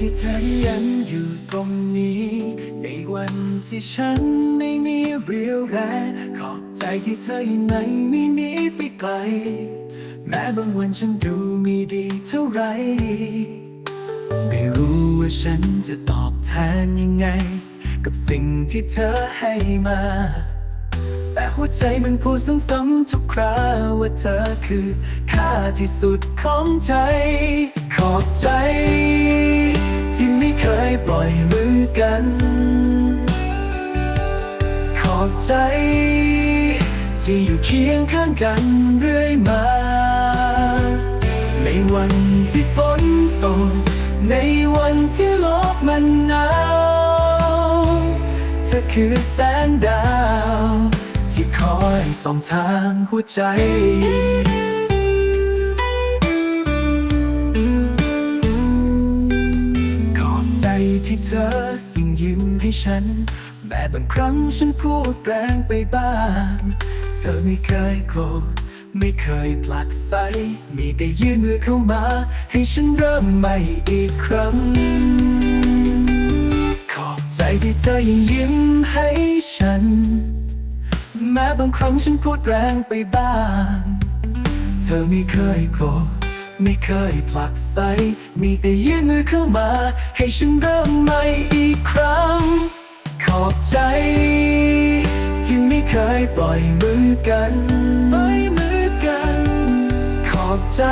ที่ฉันยังอยู่ตรงนี้ ในวันที่ฉันไม่มีเรี่ยวแรงขอบใจที่เธอยังไงไม่หนีไปไกล แม้บางวันฉันดูไม่ดีเท่าไร ไม่รู้ว่าฉันจะตอบแทนยังไง กับสิ่งที่เธอให้มา แต่หัวใจมันพูดซ้ำๆทุกคราว่าเธอคือค่าที่สุดของใจขอบใจ ที่ไม่เคยปล่อยมือกัน ขอบใจ ที่อยู่เคียงข้างกันเรื่อยมา ในวันที่ฝนตกในวันที่โลกมันหนาวเธอคือแสงดาว ที่คอยส่องทางหัวใจ ใจที่เธอยังยิ้มให้ฉัน แม้บางครั้งฉันพูดแรงไปบ้าง เธอไม่เคยโกรธไม่เคยผลักไสมีแต่ยื่นมือเข้ามา ให้ฉันเริ่มใหม่อีกครั้ง ขอบใจที่เธอยังยิ้มให้ฉัน แม้บางครั้งฉันพูดแรงไปบ้าง เธอไม่เคยโกรธ ไม่เคยผลักไส มีแต่ยื่นมือเข้ามา ให้ฉันเริ่มใหม่อีกครั้ง ขอบใจ ที่ไม่เคยปล่อยมือกันปล่อยมือกัน ขอบใจ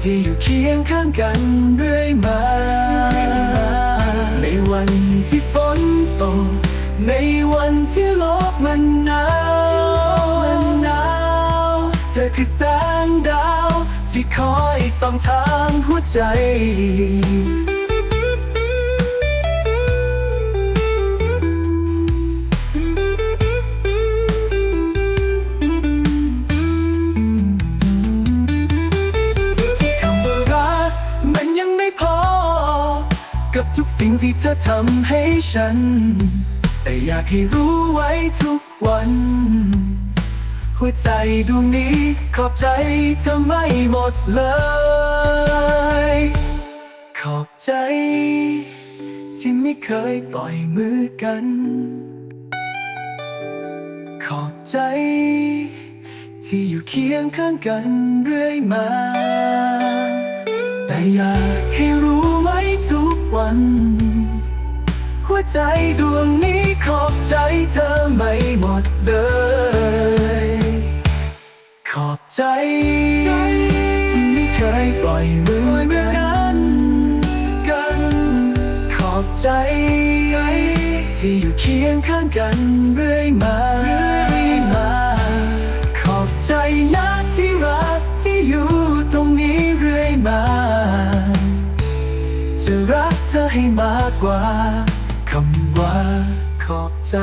ที่อยู่เคียงข้างกันเรื่อยมา ในวันที่ฝนตก ในวันที่โลกมันหนาวเธอคือแสงดาว ที่คอยส่องทางหัวใจ ที่คำว่ารักมันยังไม่พอ กับทุกสิ่งที่เธอทำให้ฉัน แต่อยากให้รู้ไว้ทุกวัน หัวใจดวงนี้ ขอบใจเธอไม่หมดเลย ขอบใจ ที่ไม่เคยปล่อยมือกัน ขอบใจ ที่อยู่เคียงข้างกันเรื่อยมา แต่อยากให้รู้ไว้ทุกวัน หัวใจดวงนี้ขอบใจเธอไม่หมดเลย อบใจ ที่ไม่เคยปล่อยมือกัน กัน ขอบใจ ที่อยู่เคียงข้างกันเรื่อยมาเรื่อยมา ขอบใจนะที่รักที่อยู่ตรงนี้เรื่อยมา จะรักเธอให้มากกว่าคำว่าขอบใจ